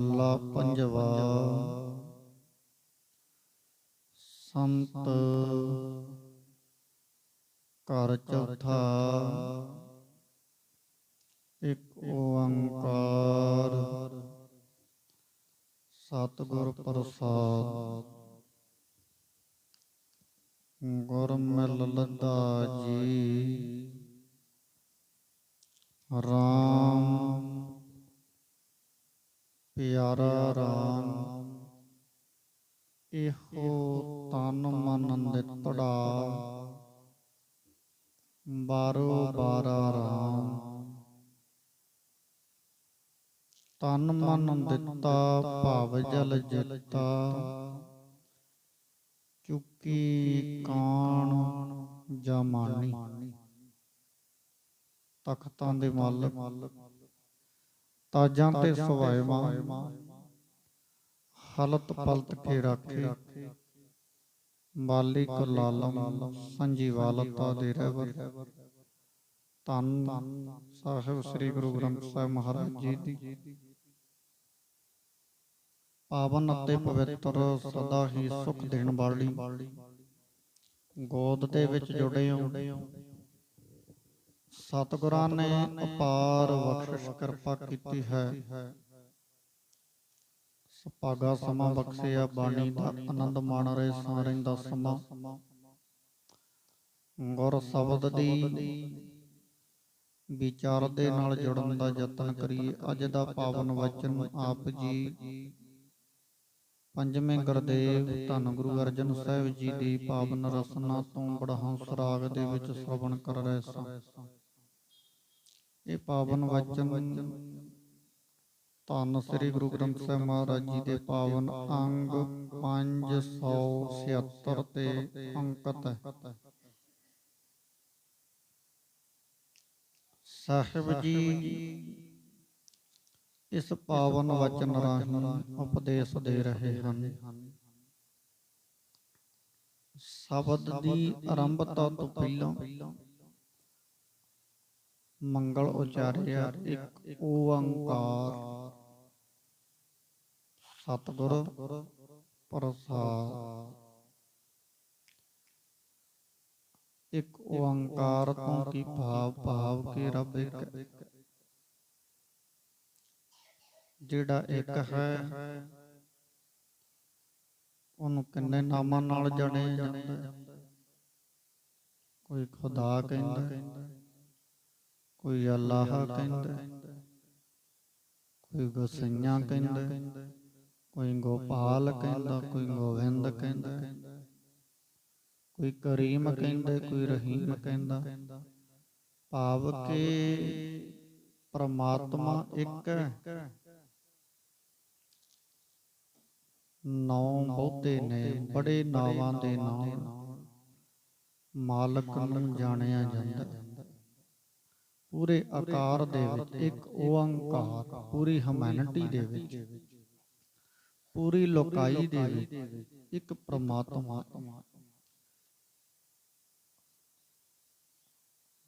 ਮਹੱਲਾ ਪੰਜਵਾ। ਸੰਤ ਘਰ ਚੌਥਾ। ਇੱਕ ਓੰਕਾਰ। ਸਤਿਗੁਰ ਪ੍ਰਸਾਦ। ਗੁਰਮਿਲ ਮਿਲ ਜੀ। ਰਾਮ ਪਿਆਰਾ RAM ਇਹੋ ਤਨ ਮਨ ਨਿਤੜਾ। ਬਾਰੋ ਬਾਰਾ RAM ਤਨ ਮਨ ਦਿੱਤਾ ਭਵ ਜਲ ਜਿੱਤਾ। ਚੁੱਕੀ ਕਾਣ ਜਮਾਨੀ ਤਖਤਾਂ ਦੇ ਮਾਲਕ। ਤਾਜਾਂ ਤੇ ਸਵਾਇਮਾ। ਹਲਤ ਪਲਤ ਕੇ। ਰਾਖੇ ਮਾਲਿਕ ਲਾਲਮ ਸੰਜੀਵਾਲਤਾ ਦੇ ਰਹਿਬਰ ਤਨ ਸਾਹਿਬ ਸ੍ਰੀ ਗੁਰੂ ਗ੍ਰੰਥ ਸਾਹਿਬ ਮਹਾਰਾਜ ਜੀ ਦੀ। ਪਾਵਨ ਅਤੇ ਪਵਿੱਤਰ ਸਦਾ ਹੀ ਸੁਖ ਦੇਣ ਵਾਲੀ। ਗੋਦ ਦੇ ਵਿੱਚ ਜੁੜੇ ਹੋ ਸਤਿਗੁਰਾਂ ਨੇ ਅਪਾਰ ਬਖਸ਼ਿਸ਼ ਕਿਰਪਾ ਕੀਤੀ ਹੈ। ਸੁਭਾਗਾ ਸਮਾਂ ਬਖਸ਼ਿਆ, ਬਾਣੀ ਦਾ ਆਨੰਦ ਮਾਣ ਰਹੇ ਸਾਰਿਆਂ ਦਾ ਸਮਾਂ। ਗੁਰ ਸ਼ਬਦ ਦੀ ਵਿਚਾਰ ਦੇ ਨਾਲ ਜੁੜਨ ਦਾ ਯਤਨ ਕਰੀਏ। ਅੱਜ ਦਾ ਪਾਵਨ ਵਚਨ ਆਪ ਜੀ ਪੰਜਵੇਂ ਗੁਰਦੇਵ ਧੰਨ ਗੁਰੂ ਅਰਜਨ ਸਾਹਿਬ ਜੀ ਦੀ ਪਾਵਨ ਰਸਨਾ ਤੋਂ ਬੜਹੰਸ ਰਾਗ ਦੇ ਵਿੱਚ ਸ਼ਰਵਣ ਕਰ ਰਹੇ ਸਾਂ। ਇਹ ਪਾਵਨ ਵਚਨ ਧੰਨ ਸ੍ਰੀ ਗੁਰੂ ਗ੍ਰੰਥ ਸਾਹਿਬ ਮਹਾਰਾਜ ਜੀ ਦੇ ਪਾਵਨ ਅੰਗ 576 ਤੇ ਅੰਕਿਤ। ਹੈ ਸਾਹਿਬ ਜੀ ਇਸ ਪਾਵਨ ਵਚਨ ਰਾਹੀਂ ਉਪਦੇਸ਼ ਦੇ ਰਹੇ ਹਨ। ਸ਼ਬਦ ਦੀ ਆਰੰਭਤਾ ਤੋਂ ਪਹਿਲਾਂ ਮੰਗਲ ਉਚਾਰਿਆ ਇੱਕ ਓੰਕਾਰ। ਸਤਿਗੁਰ ਪ੍ਰਸਾਦ। ਇੱਕ ਓੰਕਾਰ ਤੋਂ ਕੀ ਭਾਵ ਭਾਵ ਕੇ ਰੱਬ ਇੱਕ ਜਿਹੜਾ ਇੱਕ ਹੈ ਉਹਨੂੰ ਕਿੰਨੇ ਨਾਮਾਂ ਨਾਲ ਜਾਣਿਆ ਜਾਂਦਾ ਹੈ? ਕੋਈ ਖੁਦਾ ਕਹਿੰਦਾ ਕੋਈ ਅੱਲਾਹ ਕਹਿੰਦਾ ਕੋਈ ਗੋਸਈਆਂ ਕਹਿੰਦਾ ਕੋਈ ਗੋਪਾਲ ਕਹਿੰਦਾ ਕੋਈ ਗੋਵਿੰਦ ਕਹਿੰਦਾ ਕੋਈ ਕਰੀਮ ਕਹਿੰਦਾ ਕੋਈ ਰਹੀਮ ਕਹਿੰਦਾ ਭਾਵ ਕਿ ਪ੍ਰਮਾਤਮਾ ਇੱਕ ਹੈ। ਨੌ ਬਹੁਤੇ ਨੇ ਬੜੇ ਨਾਵਾਂ ਦੇ ਨਾਲ ਮਾਲਕ ਨੂੰ ਜਾਣਿਆ ਜਾਂਦਾ। ਪੂਰੇ ਆਕਾਰ ਦੇ ਵਿੱਚ ਇੱਕ ਓੰਕਾਰ ਪੂਰੀ ਹਮੈਨਿਟੀ ਦੇ ਵਿੱਚ। ਪੂਰੀ ਲੋਕਾਈ ਦੇ ਵਿੱਚ ਇੱਕ ਪ੍ਰਮਾਤਮਾ।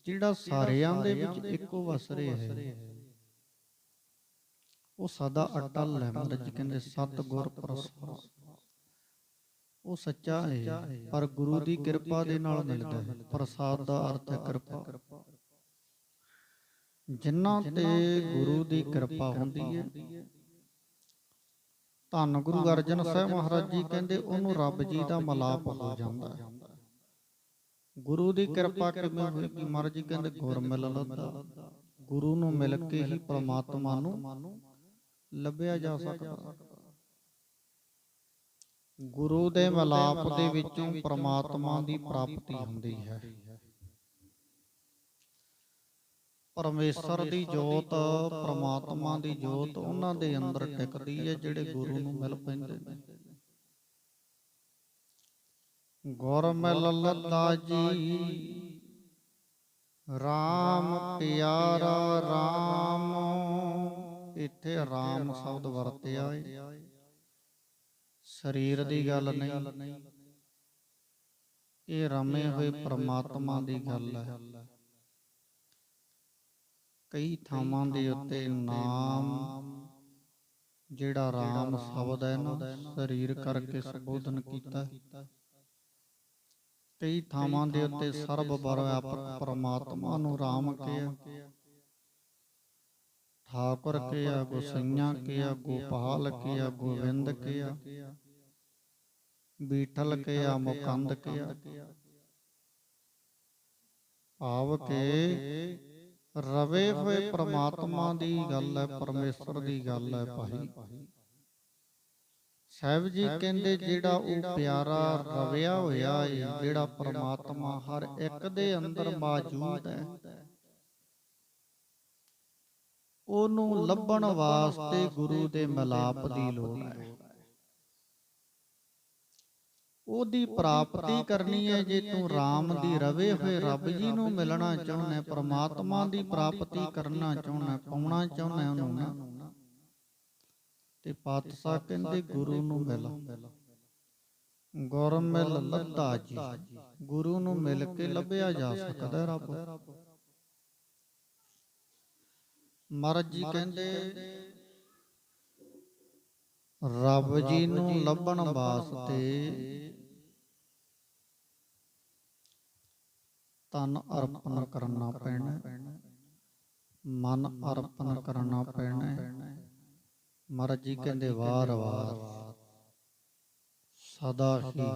ਜਿਹੜਾ ਸਾਰਿਆਂ ਦੇ ਵਿੱਚ ਇੱਕੋ ਵਸ ਰਿਹਾ ਹੈ। ਉਹ ਸਦਾ ਅਟਲ ਹੈ ਮਹਾਰਾਜ ਜੀ ਕਹਿੰਦੇ ਸਤ ਗੁਰ ਪ੍ਰਸਾਦ ਉਹ ਸੱਚਾ ਹੈ ਪਰ ਗੁਰੂ ਦੀ ਕਿਰਪਾ ਦੇ ਨਾਲ ਮਿਲਦਾ ਹੈ। ਪ੍ਰਸਾਦ ਦਾ ਅਰਥ ਹੈ ਕਿਰਪਾ। ਜਿਨ੍ਹਾਂ ਤੇ ਗੁਰੂ ਦੀ ਕਿਰਪਾ ਹੁੰਦੀ ਹੈ ਧੰਨ ਗੁਰੂ ਅਰਜਨ ਸਾਹਿਬ ਮਹਾਰਾਜ ਜੀ ਕਹਿੰਦੇ ਉਹਨੂੰ ਰੱਬ ਜੀ ਦਾ ਮਲਾਪ ਹੋ ਜਾਂਦਾ ਹੈ। ਗੁਰੂ ਦੀ ਕਿਰਪਾ ਕਿਵੇਂ ਹੋਏਗੀ ਮਹਾਰਾਜ ਜੀ ਕਹਿੰਦੇ ਗੁਰ ਮਿਲ ਲੱਦਾ ਗੁਰੂ ਨੂੰ ਮਿਲ ਕੇ ਹੀ ਪ੍ਰਮਾਤਮਾ ਨੂੰ ਲੱਭਿਆ ਜਾ ਸਕਦਾ। ਗੁਰੂ ਦੇ ਮਲਾਪ ਦੇ ਵਿੱਚੋਂ ਪ੍ਰਮਾਤਮਾ ਦੀ ਪ੍ਰਾਪਤੀ ਹੁੰਦੀ ਹੈ। ਪਰਮੇਸ਼ਰ ਦੀ ਜੋਤ ਪ੍ਰਮਾਤਮਾ ਦੀ ਜੋਤ ਉਹਨਾਂ ਦੇ ਅੰਦਰ ਟਿਕਦੀ ਹੈ ਜਿਹੜੇ ਗੁਰੂ ਨੂੰ ਮਿਲ ਪੈਂਦੇ ਨੇ। ਗੁਰ ਮਿਲ ਲੱਲਾ ਜੀ। RAM ਪਿਆਰਾ RAM ਇੱਥੇ RAM ਸ਼ਬਦ ਵਰਤਿਆ ਹੈ ਸਰੀਰ ਦੀ ਗੱਲ ਨਹੀਂ। ਇਹ ਰਮੇ ਹੋਏ ਪ੍ਰਮਾਤਮਾ ਦੀ ਗੱਲ ਹੈ। ਕਈ ਥਾਵਾਂ ਦੇ ਉੱਤੇ ਨਾਮ, ਜਿਹੜਾ ਰਾਮ ਸ਼ਬਦ ਹੈ ਨਾ, ਸਰੀਰ ਕਰਕੇ ਸੰਬੋਧਨ ਕੀਤਾ। ਕਈ ਥਾਵਾਂ ਦੇ ਉੱਤੇ ਸਰਬ ਵਿਆਪਕ ਪਰਮਾਤਮਾ ਨੂੰ ਰਾਮ ਕਿਹਾ। ਠਾਕੁਰ ਕਿਹਾ ਗੁਸਈਆਂ ਕਿਹਾ ਗੋਪਾਲ ਕਿਹਾ ਗੋਵਿੰਦ ਕਿਹਾ ਬੀਠਲ ਕਿਹਾ ਮੁਕੰਦ ਕਿਹਾ ਭਾਵ ਕਿ ਰਵੇ ਹੋਏ ਪ੍ਰਮਾਤਮਾ ਦੀ ਗੱਲ ਹੈ ਪਰਮੇਸ਼ਰ ਦੀ ਗੱਲ ਹੈ ਭਾਈ। ਸਾਹਿਬ ਜੀ ਕਹਿੰਦੇ ਜਿਹੜਾ ਉਹ ਪਿਆਰਾ ਰਵਿਆ ਹੋਇਆ ਹੈ ਜਿਹੜਾ ਪ੍ਰਮਾਤਮਾ ਹਰ ਇੱਕ ਦੇ ਅੰਦਰ ਮੌਜੂਦ ਹੈ। ਉਹਨੂੰ ਲੱਭਣ ਵਾਸਤੇ ਗੁਰੂ ਦੇ ਮਿਲਾਪ ਦੀ ਲੋੜ ਹੈ। ਉਹਦੀ ਪ੍ਰਾਪਤੀ ਕਰਨੀ ਹੈ ਜੇ ਤੂੰ RAM ਦੀ ਰਵੇ ਹੋਏ ਰੱਬ ਜੀ ਨੂੰ ਮਿਲਣਾ ਚਾਹੁੰਦਾ ਹੈ ਪ੍ਰਮਾਤਮਾ ਦੀ ਪ੍ਰਾਪਤੀ ਕਰਨਾ ਚਾਹੁੰਦਾ ਪਾਉਣਾ ਚਾਹੁੰਦਾ ਉਹਨੂੰ ਨਾ। ਤੇ ਪਾਤਸ਼ਾਹ ਕਹਿੰਦੇ ਗੁਰੂ ਨੂੰ ਮਿਲ। ਗੁਰ ਮਿਲ। ਲੱਦਾ ਜੀ। ਗੁਰੂ ਨੂੰ ਮਿਲ ਕੇ ਲੱਭਿਆ ਜਾ ਸਕਦਾ ਰੱਬ। ਮਹਾਰਾਜ ਜੀ ਕਹਿੰਦੇ ਰੱਬ ਜੀ ਨੂੰ ਲੱਭਣ ਵਾਸਤੇ ਤਨ ਅਰਪਣ ਕਰਨਾ ਪੈਣਾ। ਮਨ ਅਰਪਣ ਕਰਨਾ ਪੈਣਾ। ਮਹਾਰਾਜ ਜੀ ਕਹਿੰਦੇ ਵਾਰ-ਵਾਰ ਸਦਾ ਹੀ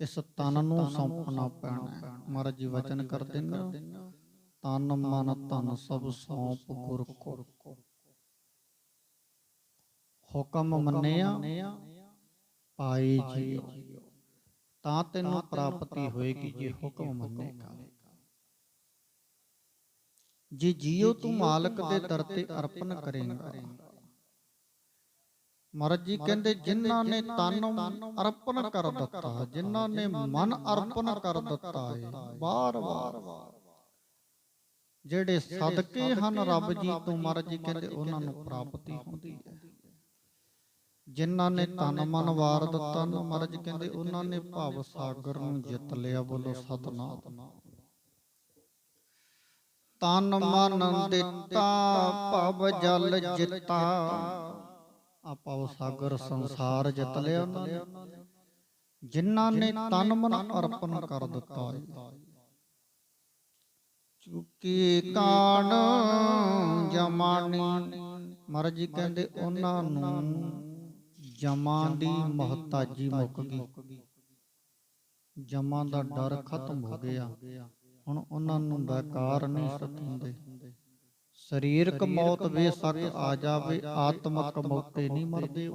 ਇਸ ਤਨ ਨੂੰ ਸੌਂਪਣਾ ਪੈਣਾ। ਮਹਾਰਾਜ ਜੀ ਵਚਨ ਕਰਦੇ ਨੇ ਤਨ ਮਨ ਧਨ ਸਭ ਸੌਂਪ ਗੁਰ ਕੋ। ਹੁਕਮ ਮੰਨਿਆ ਪਾਈ ਜੀਓ। ਤਾਂ ਤੈਨੂੰ ਪ੍ਰਾਪਤੀ ਹੋਏਗੀ ਜੇ ਹੁਕਮ ਮੰਨੇਗਾ ਜੇ ਜੀਓ ਤੂੰ ਮਾਲਕ ਦੇ ਦਰ ਤੇ ਅਰਪਣ ਕਰੇਗਾ। ਮਹਾਰਾਜ ਜੀ ਕਹਿੰਦੇ ਜਿਨ੍ਹਾਂ ਨੇ ਤਨ ਅਰਪਣ ਕਰ ਦਿੱਤਾ ਜਿਨ੍ਹਾਂ ਨੇ ਮਨ ਅਰਪਣ ਕਰ ਦਿੱਤਾ ਹੈ ਬਾਰ-ਬਾਰ ਜਿਹੜੇ ਸਦਕੇ ਹਨ ਰੱਬ ਜੀ ਤੋਂ ਮਹਾਰਾਜ ਜੀ ਕਹਿੰਦੇ ਉਹਨਾਂ ਨੂੰ ਪ੍ਰਾਪਤੀ ਹੁੰਦੀ ਹੈ। ਜਿਨ੍ਹਾਂ ਨੇ ਤਨ ਮਨ ਵਾਰ ਦਿੱਤਾ ਨਾ ਮਹਾਰਾਜ ਕਹਿੰਦੇ ਉਹਨਾਂ ਨੇ ਭਵ ਸਾਗਰ ਨੂੰ ਜਿੱਤ ਲਿਆ ਬੋਲੋ ਸਤਨਾਮ। ਤਨ ਮਨ ਦਿੱਤਾ ਭਵ ਜਲ ਜਿੱਤਾ। ਆ ਭਵ ਸਾਗਰ ਸੰਸਾਰ ਜਿੱਤ ਲਿਆ ਉਹਨਾਂ ਨੇ। ਜਿਨ੍ਹਾਂ ਨੇ ਤਨ ਮਨ ਅਰਪਣ ਕਰ ਦਿੱਤਾ। ਹੈ ਚੁੱਕੀ ਕਾਣ ਜਮਾਨੀ। ਮਹਾਰਾਜ ਜੀ ਕਹਿੰਦੇ ਉਹਨਾਂ ਨੂੰ ਜਮਾਂ ਦੀ ਮਹਤਾਜੀ ਮੁੱਕ ਗਈ। ਜਮਾਂ ਦਾ ਡਰ ਖਤਮ ਹੋ ਗਿਆ। ਹੁਣ ਉਹਨਾਂ ਨੂੰ ਬੇਕਾਰ ਨਹੀਂ ਸਤਾਉਂਦੇ। ਸਰੀਰਕ ਮੌਤ ਬੇਸ਼ੱਕ ਆ ਜਾਵੇ, ਆਤਮਕ ਮੌਤੇ ਨਹੀਂ ਮਰਦੇ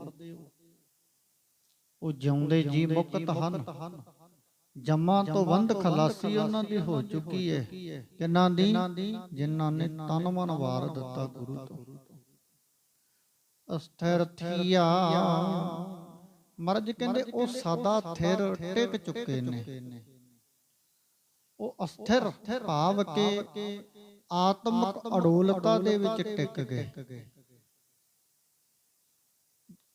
ਉਹ ਜਿਉਂਦੇ ਜੀ ਮੁਕਤ ਹਨ। ਜਮਾਂ ਤੋਂ ਬੰਦ ਖਲਾਸੀ ਉਹਨਾਂ ਦੀ ਹੋ ਚੁੱਕੀ ਹੈ ਕਿੰਨਾਂ ਦੀ? ਜਿਨ੍ਹਾਂ ਨੇ ਤਨ ਮਨ ਵਾਰ ਦਿੱਤਾ ਗੁਰੂ ਤੋਂ। ਅਸਥਿਰ ਥੀਆ। ਮਰਜ ਕਹਿੰਦੇ ਉਹ ਸਦਾ ਥਿਰ ਟਿਕ ਚੁੱਕੇ ਨੇ। ਉਹ ਅਸਥਿਰ ਭਾਵ ਕੇ ਆਤਮਿਕ ਅਡੋਲਤਾ ਦੇ ਵਿੱਚ ਟਿਕ ਗਏ।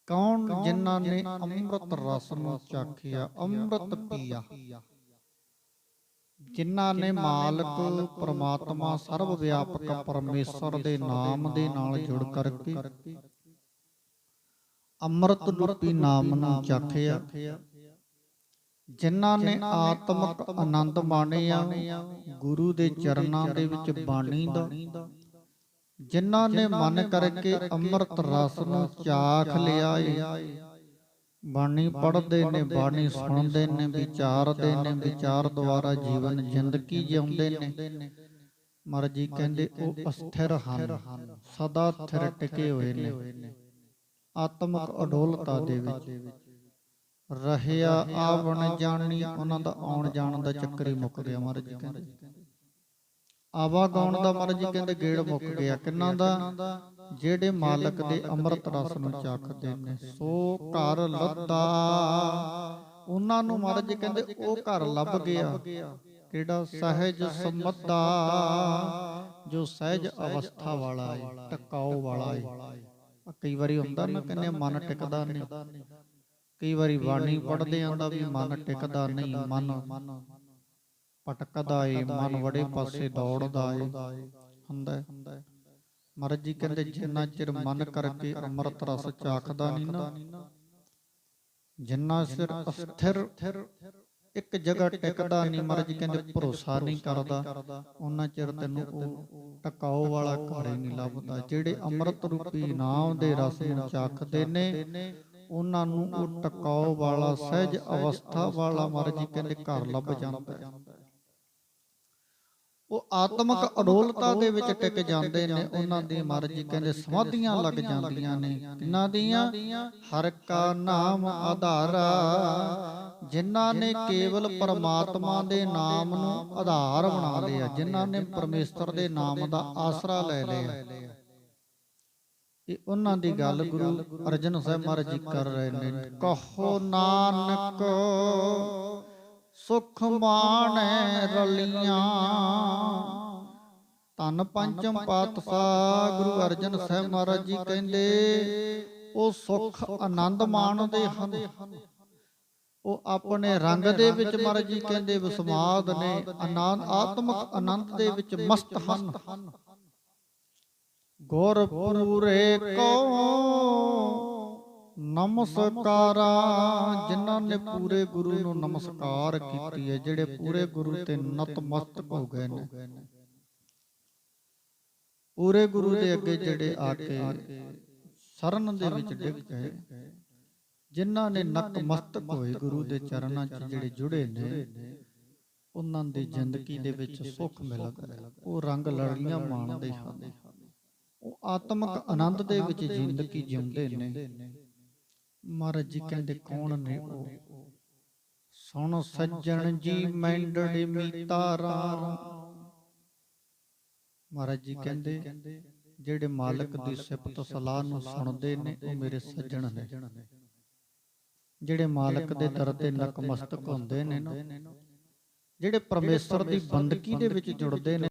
ਕੌਣ ਜਿਨ੍ਹਾਂ ਨੇ ਅੰਮ੍ਰਿਤ ਰਸ ਨੂੰ ਚਾਖਿਆ ਅੰਮ੍ਰਿਤ ਪੀਆ। ਜਿਨ੍ਹਾਂ ਨੇ ਮਾਲਕ ਪ੍ਰਮਾਤਮਾ ਸਰਵ ਵਿਆਪਕ ਪਰਮੇਸ਼ਰ ਦੇ ਨਾਮ ਦੇ ਨਾਲ ਜੁੜ ਕਰਕੇ ਅੰਮ੍ਰਿਤ ਰੂਪੀ ਨਾਮ ਨੂੰ ਚਾਖਿਆ। ਜਿਨ੍ਹਾਂ ਨੇ ਆਤਮਿਕ ਆਨੰਦ ਮਾਣਿਆ ਗੁਰੂ ਦੇ ਚਰਨਾਂ ਦੇ ਵਿੱਚ ਬਾਣੀ ਦਾ ਜਿਨ੍ਹਾਂ ਨੇ ਮਨ ਕਰਕੇ ਅੰਮ੍ਰਿਤ ਰਸ ਨੂੰ ਚਾਖ ਲਿਆ ਏ। ਬਾਣੀ ਪੜ੍ਹਦੇ ਨੇ ਬਾਣੀ ਸੁਣਦੇ ਨੇ ਵਿਚਾਰਦੇ ਨੇ ਵਿਚਾਰ ਦੁਆਰਾ ਜੀਵਨ ਜ਼ਿੰਦਗੀ ਜਿਉਂਦੇ ਨੇ। ਮਹਾਰਾਜ ਜੀ ਕਹਿੰਦੇ ਉਹ ਅਸਥਿਰ ਹਨ ਸਦਾ ਸਥਿਰ ਟਿਕੇ ਹੋਏ ਨੇ। ਆਤਮਿਕ ਅਡੋਲਤਾ ਦੇ ਵਿੱਚ। ਰਹਿਆ ਆਵਣ ਜਾਣੀ ਉਹਨਾਂ ਦਾ ਆਉਣ ਜਾਣ ਦਾ ਚੱਕਰ ਹੀ ਮੁੱਕ ਗਿਆ ਮਹਾਰਾਜ ਕਹਿੰਦੇ। ਆਵਾ ਗਾਉਣ ਦਾ ਮਹਾਰਾਜ ਜੀ ਕਹਿੰਦੇ ਗੇੜ ਮੁੱਕ ਗਿਆ। ਕਿੰਨਾ ਦਾ? ਜਿਹੜੇ ਮਾਲਕ ਦੇ ਅੰਮ੍ਰਿਤ ਰਸ ਨੂੰ ਚੱਖਦੇ ਨੇ। ਸੋ ਘਰ ਲੱਦਾ। ਉਹਨਾਂ ਨੂੰ ਮਹਾਰਾਜ ਜੀ ਕਹਿੰਦੇ, ਉਹ ਘਰ ਲੱਭ ਗਿਆ। ਕਿਹੜਾ ਸਹਿਜ ਸਮੱਦਾ ਜੋ ਸਹਿਜ ਅਵਸਥਾ ਵਾਲਾ ਹੈ ਟਿਕਾਉ ਵਾਲਾ ਹੈ ਕਈ ਵਾਰੀ ਹੁੰਦਾ ਨਾ ਕਹਿੰਦੇ, ਮਨ ਟਿਕਦਾ ਨਹੀਂ। ਕਈ ਵਾਰੀ ਬਾਣੀ ਪੜਦੇ ਆਂਦਾ ਵੀ ਮਨ ਟਿਕਦਾ ਨਹੀਂ, ਮਨ। ਭਟਕਦਾ ਏ, ਮਨ ਵੜੇ ਪਾਸੇ ਦੌੜਦਾ ਏ ਹੁੰਦਾ ਹੈ। ਮਹਾਰਾਜ ਜੀ ਕਹਿੰਦੇ, ਜਿੰਨਾ ਚਿਰ ਮਨ ਕਰਕੇ ਅੰਮ੍ਰਿਤ ਰਸ ਚਾਖਦਾ ਨਹੀਂ ਨਾ, ਜਿੰਨਾ ਸਿਰ ਅਸਥਿਰ, ਇੱਕ ਜਗ੍ਹਾ ਟਿਕਦਾ ਨਹੀਂ ਮਹਾਰਾਜ ਜੀ ਕਹਿੰਦੇ, ਭਰੋਸਾ ਨਹੀਂ ਕਰਦਾ, ਉਹਨਾਂ ਚਿਰ ਤੈਨੂੰ ਉਹ ਟਿਕਾਓ ਵਾਲਾ ਘਰ ਹੀ ਨਹੀਂ ਲੱਭਦਾ ਜਿਹੜੇ ਅੰਮ੍ਰਿਤ ਰੂਪੀ ਨਾਮ ਦੇ ਰਸ ਨੂੰ ਚਾਖਦੇ ਨੇ, ਉਹਨਾਂ ਨੂੰ ਉਹ ਟਿਕਾਓ ਵਾਲਾ, ਸਹਿਜ ਅਵਸਥਾ ਵਾਲਾ, ਮਹਾਰਾਜ ਜੀ ਕਹਿੰਦੇ, ਘਰ ਲੱਭ ਜਾਂਦਾ ਹੈ। ਉਹ ਆਤਮਿਕ ਅਡੋਲਤਾ ਦੇ ਵਿੱਚ ਟਿਕ ਜਾਂਦੇ ਨੇ ਉਹਨਾਂ ਦੀ ਮਹਾਰਾਜ ਜੀ ਕਹਿੰਦੇ ਸਮਾਧੀਆਂ ਲੱਗ ਜਾਂਦੀਆਂ ਨੇ। ਕਿੰਨਾਂ ਦੀਆਂ ਹਰ ਕਾ ਨਾਮ ਆਧਾਰਾ ਜਿਨ੍ਹਾਂ ਨੇ ਕੇਵਲ ਪਰਮਾਤਮਾ ਦੇ ਨਾਮ ਨੂੰ ਆਧਾਰ ਬਣਾ ਲਿਆ। ਜਿਨ੍ਹਾਂ ਨੇ ਪਰਮੇਸ਼ਰ ਦੇ ਨਾਮ ਦਾ ਆਸਰਾ ਲੈ ਲਿਆ। ਇਹ ਉਹਨਾਂ ਦੀ ਗੱਲ ਗੁਰੂ ਅਰਜਨ ਸਾਹਿਬ ਮਹਾਰਾਜ ਜੀ ਕਰ ਰਹੇ ਨੇ। ਕਹੋ ਨਾਨਕ ਸੁਖ ਮਾਣੈ ਰਲੀਆਂ। ਤਨ ਪੰਚਮ ਪਾਤਸ਼ਾਹ ਗੁਰੂ ਅਰਜਨ ਸਾਹਿਬ ਮਹਾਰਾਜ ਜੀ ਕਹਿੰਦੇ, ਉਹ ਸੁਖ ਆਨੰਦ ਮਾਣਦੇ ਹਨ। ਉਹ ਆਪਣੇ ਰੰਗ ਦੇ ਵਿੱਚ ਮਹਾਰਾਜ ਜੀ ਕਹਿੰਦੇ ਵਿਸਮਾਦ ਨੇ, ਆਨੰਦ ਆਤਮਿਕ ਆਨੰਦ ਦੇ ਵਿੱਚ ਮਸਤ ਹਨ। ਗੁਰ ਪੂਰੇ ਕੋ ਨਮਸਕਾਰਾ। ਜਿਨ੍ਹਾਂ ਨੇ ਪੂਰੇ ਗੁਰੂ ਨੂੰ ਨਮਸਕਾਰ ਕੀਤੀ ਹੈ ਜਿਹੜੇ ਪੂਰੇ ਗੁਰੂ ਤੇ ਨਤਮਸਤਕ ਹੋ ਗਏ ਨੇ। ਪੂਰੇ ਗੁਰੂ ਦੇ ਅੱਗੇ ਜਿਹੜੇ ਆ ਕੇ ਸ਼ਰਨ ਦੇ ਵਿੱਚ ਡਿੱਗ ਗਏ ਜਿਨ੍ਹਾਂ ਨੇ ਨਤਮਸਤਕ ਹੋਏ ਗੁਰੂ ਦੇ ਚਰਨਾਂ 'ਚ ਜਿਹੜੇ ਜੁੜੇ ਨੇ ਉਹਨਾਂ ਦੀ ਜ਼ਿੰਦਗੀ ਦੇ ਵਿੱਚ ਸੁੱਖ ਮਿਲਦਾ ਹੈ। ਉਹ ਰੰਗ ਲੜੀਆਂ ਮਾਣਦੇ ਹਨ। ਉਹ ਆਤਮਿਕ ਆਨੰਦ ਦੇ ਵਿੱਚ ਜ਼ਿੰਦਗੀ ਜਿਉਂਦੇ ਨੇ। ਮਹਾਰਾਜ ਜੀ ਕਹਿੰਦੇ ਕੌਣ ਨੇ ਉਹ? ਸੁਣ ਸੱਜਣ ਜੀ ਮੈਂਡੜੀ ਮੀਤਾਰਾ ਮਹਾਰਾਜ ਜੀ ਕਹਿੰਦੇ ਜਿਹੜੇ ਮਾਲਕ ਦੀ ਸਿਫਤ ਸਲਾਹ ਨੂੰ ਸੁਣਦੇ ਨੇ ਉਹ ਮੇਰੇ ਸੱਜਣ ਨੇ। ਜਿਹੜੇ ਮਾਲਕ ਦੇ ਦਰ ਤੇ ਨਕਮਸਤਕ ਹੁੰਦੇ ਨੇ ਨਾ ਜਿਹੜੇ ਪਰਮੇਸ਼ਰ ਦੀ ਬੰਦਗੀ ਦੇ ਵਿੱਚ ਜੁੜਦੇ ਨੇ